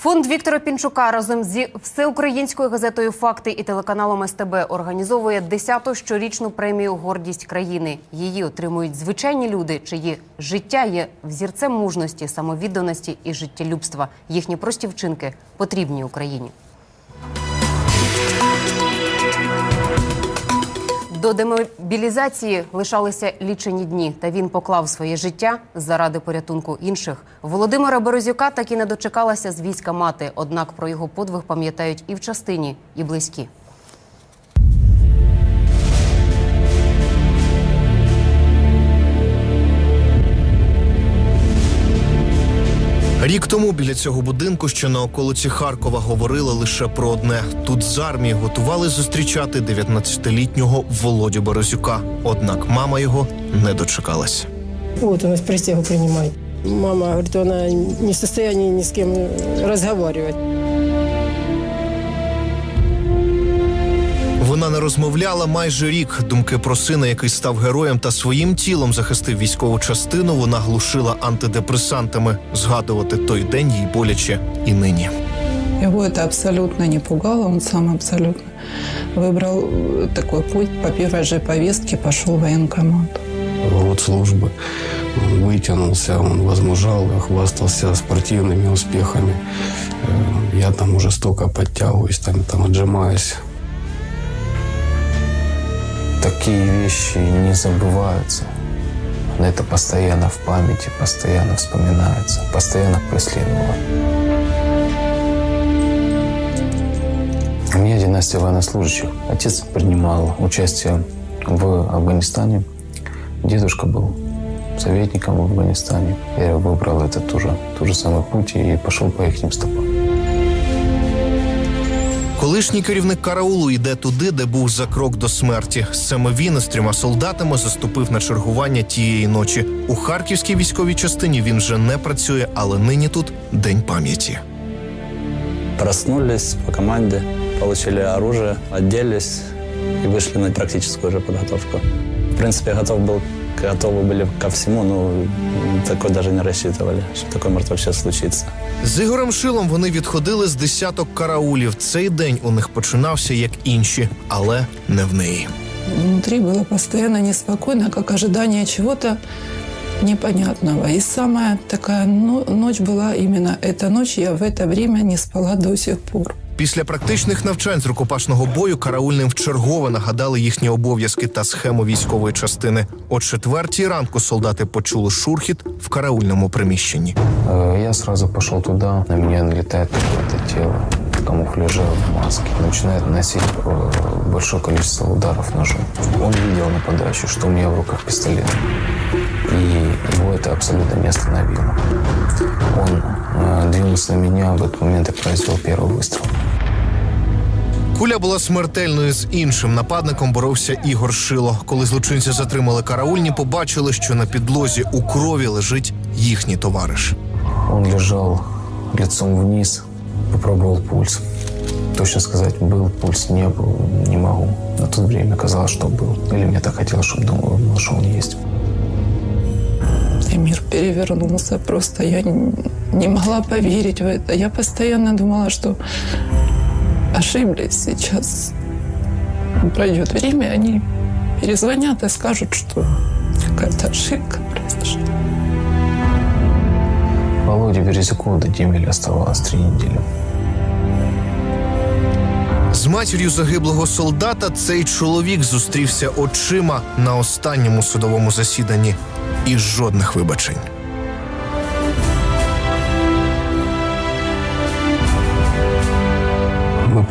Фонд Віктора Пінчука разом зі всеукраїнською газетою Факти і телеканалом СТБ організовує 10-ту щорічну премію Гордість країни. Її отримують звичайні люди, чиї життя є взірцем мужності, самовідданості і життєлюбства. Їхні прості вчинки потрібні Україні. До демобілізації лишалися лічені дні, та він поклав своє життя заради порятунку інших. Володимира Березюка так і не дочекалася з війська мати. Однак про його подвиг пам'ятають і в частині, і близькі. Рік тому біля цього будинку, що на околиці Харкова, говорили лише про одне: тут з армії готували зустрічати 19-літнього Володю Березюка. Однак мама його не дочекалась. От у нас присягу принимает. Мама говорить, вона не в состоянии ні з ким разговаривать. Вона не розмовляла майже рік. Думки про сина, який став героєм та своїм тілом захистив військову частину. Вона глушила антидепресантами. Згадувати той день їй боляче і нині. Его это абсолютно не пугало, он сам абсолютно выбрал э, такой путь. По первой же повестке пошел в военкомат. год службы. Он вытянулся, он возмужал, хвастался спортивными успехами. Э, Я там уже столько подтягиваюсь, там, там отжимаюсь. Такие вещи не забываются. Это постоянно в памяти, постоянно вспоминается, постоянно преследовало. У меня династия военнослужащих. Отец принимал участие в Афганистане. Дедушка был советником в Афганистане. Я выбрал этот тоже, тот же самый путь и пошел по их стопам. Колишній керівник караулу йде туди, де був за крок до смерті. Саме він із трьома солдатами заступив на чергування тієї ночі. У харківській військовій частині він вже не працює, але нині тут день пам'яті. Проснулись по команде, получили оружие, оделись и вышли на практическую уже подготовку. В принципе, я готов был, готовы были ко всему, но такое даже не рассчитывали, что такое может вообще случиться. З Ігорем Шилом вони відходили з десяток караулів. Цей день у них починався як інші, але не в неї. Внутри было постоянно неспокойно, как ожидание чего-то непонятного. И самая такая но- ночь была именно эта ночь. Я в это время не спала до сих пор. Після практичних навчань з рукопашного бою караульним вчергове нагадали їхні обов'язки та схему військової частини. О четвертій ранку солдати почули шурхіт в караульному приміщенні. Э, Я сразу пошел туда, на меня налетает какое-то тело в камуфляже, в маске. Начинает наносить э, большое количество ударов ножом. Он видел нападающую, что у меня в руках пистолет. И его это абсолютно не остановило. Он э, двинулся на меня, в этот момент я произвел первый выстрел. Куля була смертельною з іншим нападником боровся Ігор Шило. Коли злочинці затримали караульні, побачили, що на підлозі у крові лежить їхній товариш. Он лежал лицом вниз, попробовал пульс. Точно сказать, был пульс, не был, не могу. На то время казалось, что был. Или мне так хотелось, чтобы думал, что он есть. И мир перевернулся. Просто я н- не могла поверить в это. Я постоянно думала, что ошиблись сейчас. Пройдет время, они перезвонят и скажут, что какая-то ошибка произошла. Володе Березюкову до Демеля оставалось три недели. З матір'ю загиблого солдата цей чоловік зустрівся очима на останньому судовому засіданні. І жодних вибачень.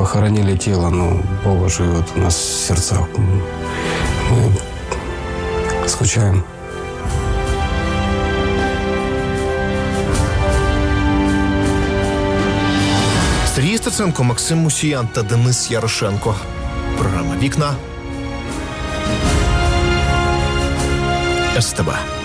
Похоронили тело, но Бога живет у нас в сердцах. Мы скучаем. Сергій Стеценко, Максим Мусіян та Денис Ярошенко. Програма Вікна СТБ.